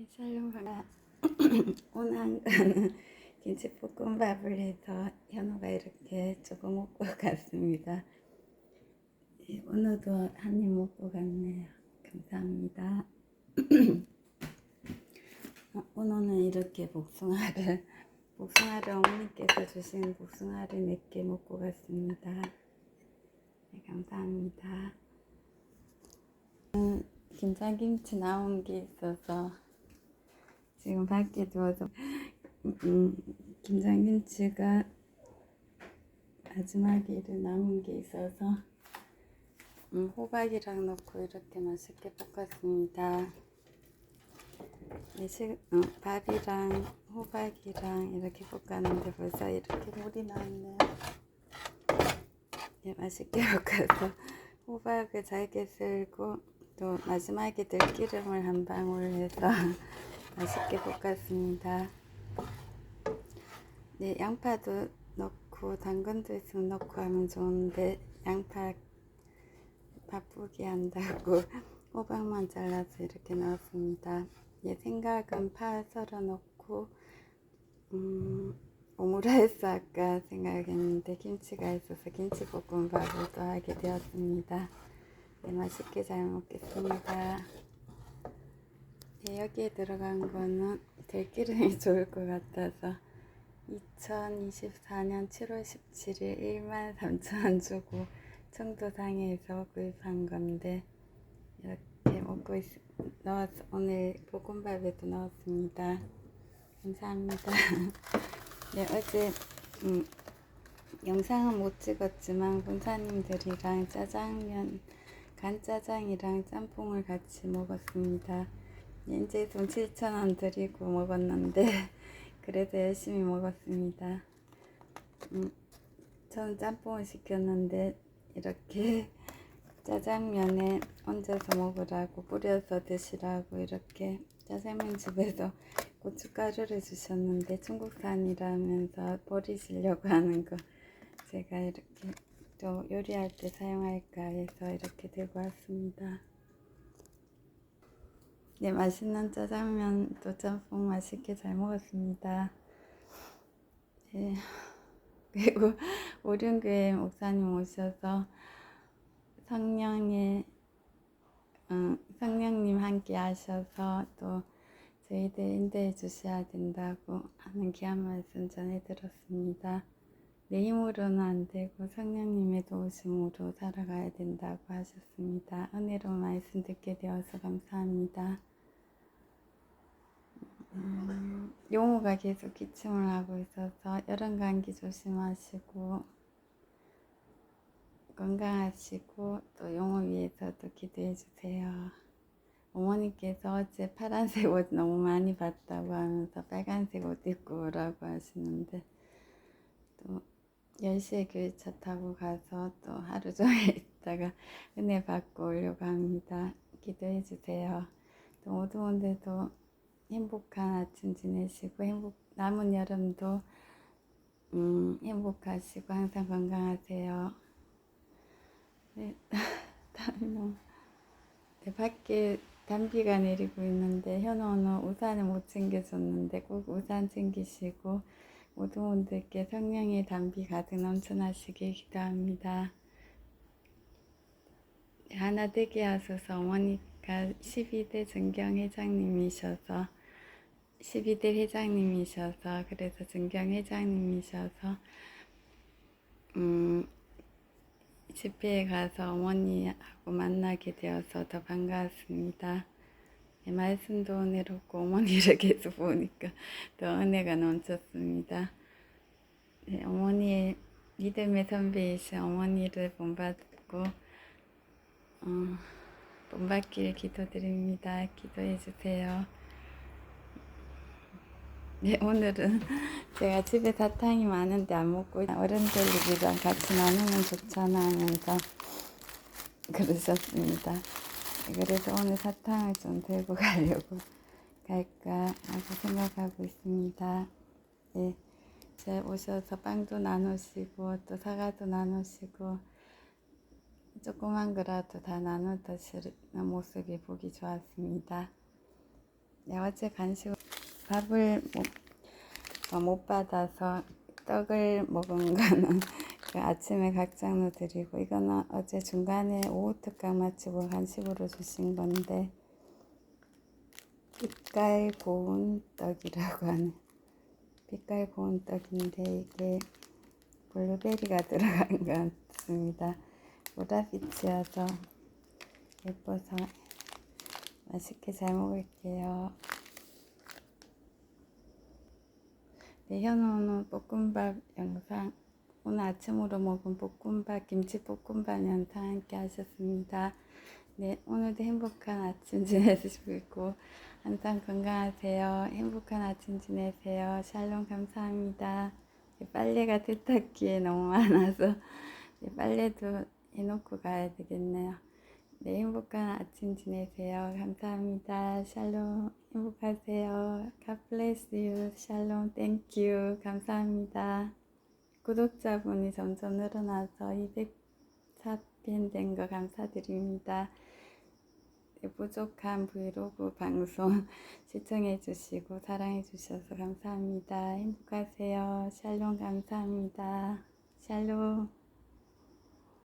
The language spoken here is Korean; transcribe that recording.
네, 샬롬하가 오늘 한 거는 김치볶음밥을 해서 현우가 이렇게 조금 먹고 갔습니다. 네, 오늘도 한 입 먹고 갔네요. 감사합니다. 어, 오늘은 이렇게 복숭아를 복숭아를 어머니께서 주신 복숭아를 몇개 먹고 갔습니다. 네, 감사합니다. 음, 김장김치 나온 게 있어서 지금 밖에 두어서 음, 김장김치가 마지막에 남은 게 있어서 음, 호박이랑 넣고 이렇게 맛있게 볶았습니다. 네, 시, 어, 밥이랑 호박이랑 이렇게 볶았는데 벌써 이렇게 물이 나왔네요. 네, 맛있게 볶아서 호박을 잘게 썰고 또 마지막에 들기름을 한 방울 해서 맛있게 볶았습니다. 네, 양파도 넣고 당근도 있으면 넣고 하면 좋은데 양파 바쁘게 한다고 호박만 잘라서 이렇게 넣었습니다. 예, 생각은 파 썰어 넣고 음, 오므라이스 아까 생각했는데 김치가 있어서 김치볶음밥을 또 하게 되었습니다. 네, 맛있게 잘 먹겠습니다. 네, 여기에 들어간 거는 들기름이 좋을 것 같아서 2024년 7월 17일 1만 3천원 주고 청도상에서 구입한 건데 이렇게 먹고 있, 넣었, 오늘 볶음밥에도 넣었습니다. 감사합니다. 네, 어제 음, 영상은 못 찍었지만 본사님들이랑 짜장면, 간짜장이랑 짬뽕을 같이 먹었습니다. 이제 돈 7,000원 드리고 먹었는데 그래도 열심히 먹었습니다. 음, 전 짬뽕을 시켰는데 이렇게 짜장면에 얹어서 먹으라고 뿌려서 드시라고 이렇게 짜장면 집에서 고춧가루를 주셨는데 중국산이라면서 버리시려고 하는 거 제가 이렇게 또 요리할 때 사용할까 해서 이렇게 들고 왔습니다. 네, 맛있는 짜장면 또 짬뽕 맛있게 잘 먹었습니다. 네. 그리고 오륜교회 목사님 오셔서 성령의 어, 성령님 함께 하셔서 또 저희들 인도해 주셔야 된다고 하는 귀한 말씀 전해 들었습니다. 내 힘으로는 안 되고 성령님의 도우심으로 살아가야 된다고 하셨습니다. 은혜로운 말씀 듣게 되어서 감사합니다. 음, 용호가 계속 기침을 하고 있어서 여름 감기 조심하시고 건강하시고 또 용호 위해서도 기도해 주세요. 어머니께서 어제 파란색 옷 너무 많이 봤다고 하면서 빨간색 옷 입고 오라고 하시는데 또 10시에 교회차 타고 가서 또 하루 종일 있다가 은혜 받고 오려고 합니다. 기도해 주세요. 또 분들도 행복한 아침 지내시고 행복 남은 여름도 음, 행복하시고 항상 건강하세요. 네, 다음이 너무 네, 밖에 단비가 내리고 있는데 현호는 우산을 못 챙겨줬는데 꼭 우산 챙기시고 모든 분들께 성령의 단비 가득 넘쳐나시길 기도합니다. 하나 되게 하소서 어머니가 12대 전경 회장님이셔서 12대 회장님이셔서 그래서 전경 회장님이셔서 음, 집회에 가서 어머니하고 만나게 되어서 더 반가웠습니다. 네, 말씀도 은혜롭고 어머니를 계속 보니까 더 은혜가 넘쳤습니다. 네, 어머니의 믿음의 선배이신 어머니를 본받고 어, 본받기를 기도드립니다. 기도해 주세요. 네, 오늘은 제가 집에 사탕이 많은데 안 먹고 어른들이랑 같이 나누면 좋잖아 하면서 그러셨습니다. 그래서 오늘 사탕을 좀 들고 가려고 갈까 하고 생각하고 있습니다. 네, 제 오셔서 빵도 나누시고 또 사과도 나누시고 조그만 거라도 다 드시는 모습이 보기 좋았습니다. 네, 어제 간식 밥을 못, 어, 못 받아서 떡을 먹은 거는 그 아침에 각장로 드리고 이거는 어제 중간에 오후 특강 마치고 간식으로 주신 건데 빛깔 고운 떡이라고 하는 빛깔 고운 떡인데 이게 블루베리가 들어간 것 같습니다. 보라빛이어서 예뻐서 맛있게 잘 먹을게요. 네, 현우는 볶음밥 영상 오늘 아침으로 먹은 볶음밥 김치 볶음밥 영상 함께 하셨습니다. 네, 오늘도 행복한 아침 지내시고 항상 건강하세요. 행복한 아침 지내세요. 샬롬 감사합니다. 네, 빨래가 세탁기에 너무 많아서 네, 빨래도 해놓고 가야 되겠네요. 네, 행복한 아침 지내세요. 감사합니다. 샬롬 행복하세요. God bless you. 샬롬 you. 감사합니다. 구독자분이 점점 늘어나서 204편 된 거 감사드립니다. 네, 부족한 브이로그 방송 시청해 주시고 사랑해 주셔서 감사합니다. 행복하세요. 샬롬 감사합니다. 샬롬